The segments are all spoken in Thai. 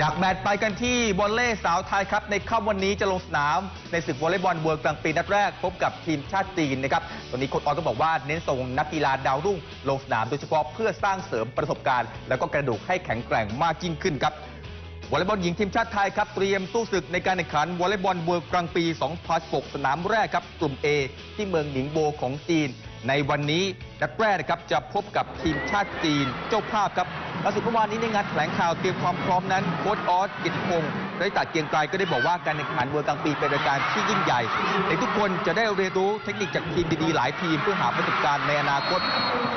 จากแมตช์ไปกันที่วอลเล่สาวไทยครับ ในค่ำวันนี้จะลงสนาม ในศึกวอลเลย์บอลเวิร์กลางปีนัดแรก พบกับทีมชาติจีนนะครับตอนนี้โค้ชออสก็บอกว่าเน้นส่งนักกีฬาดาวรุ่ง ลงสนามโดยเฉพาะเพื่อสร้างเสริมประสบการณ์ แล้วก็กระดูกให้แข็งแกร่งมากยิ่งขึ้นครับวอลเลย์บอลหญิงทีมชาติไทยครับเตรียมสู้ศึกในการแข่งขันวอลเลย์บอลเวิร์กลางปี 2016 สนามแรกครับกลุ่ม A ที่เมืองหนิงโบของจีน ในวันนี้นัดแรกนะครับจะพบกับทีมชาติจีนเจ้าภาพครับ ล่าสุดเมื่อวานนี้ในงานแถลงข่าวเตรียมความพร้อมนั้นโค้ชออสกิตพงศ์ได้ตัดเกียงไกรก็ได้บอกว่าการแข่งขันเวิร์กลางปีเป็นรายการที่ยิ่งใหญ่เด็กทุกคนจะได้เรียนรู้เทคนิคจากทีมดีๆหลายทีม เพื่อหาประสบการณ์ในอนาคต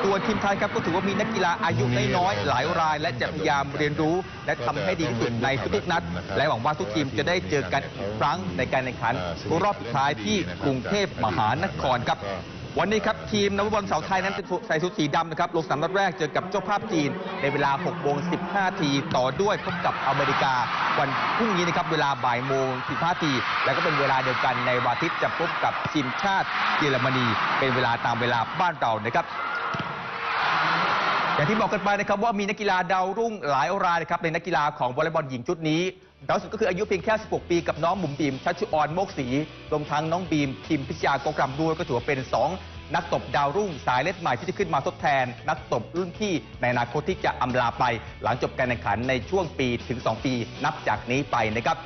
ตัวทีมไทยครับก็ถือว่ามีนักกีฬาอายุน้อยๆหลายราย และจะพยายามเรียนรู้ และทำให้ดีที่สุดในทุกๆนัด และหวังว่าทุกทีมจะได้เจอกันอีกครั้งในการแข่งขันรอบสุดท้ายที่กรุงเทพมหานครครับ วันนี้ครับทีมนักบอลสาวไทยนั้นใส่ชุดสีดำนะครับลงสนามนัดแรกเจอกับเจ้าภาพจีน ในเวลา6โมง15ทีต่อด้วยพบกับอเมริกา วันพรุ่งนี้นะครับเวลาบ่ายโมง15ทีแล้วก็เป็นเวลาเดียวกันในวันอาทิตย์จะพบกับทีมชาติเยอรมนี เป็นเวลาตามเวลาบ้านเรานะครับ อย่างที่บอกกันไปนะครับว่ามีนักกีฬาดาวรุ่งหลายรายนะครับในนักกีฬาของวอลเลย์บอลหญิงชุดนี้ดาวสุดก็คืออายุเพียงแค่ 16 ปีกับน้องบุ๋มบีมชัชชุออนโมกศรีรวมทั้งน้องบีมทีมพิชยากกรำด้วยก็ถือว่าเป็น 2 นักตบดาวรุ่งสายเลือดใหม่ที่จะขึ้นมาทดแทน นักตบรุ่นพี่ในอนาคตที่จะอำลาไป หลังจบการแข่งขันในช่วงปีถึง 2 ปี นับจากนี้ไปนะครับ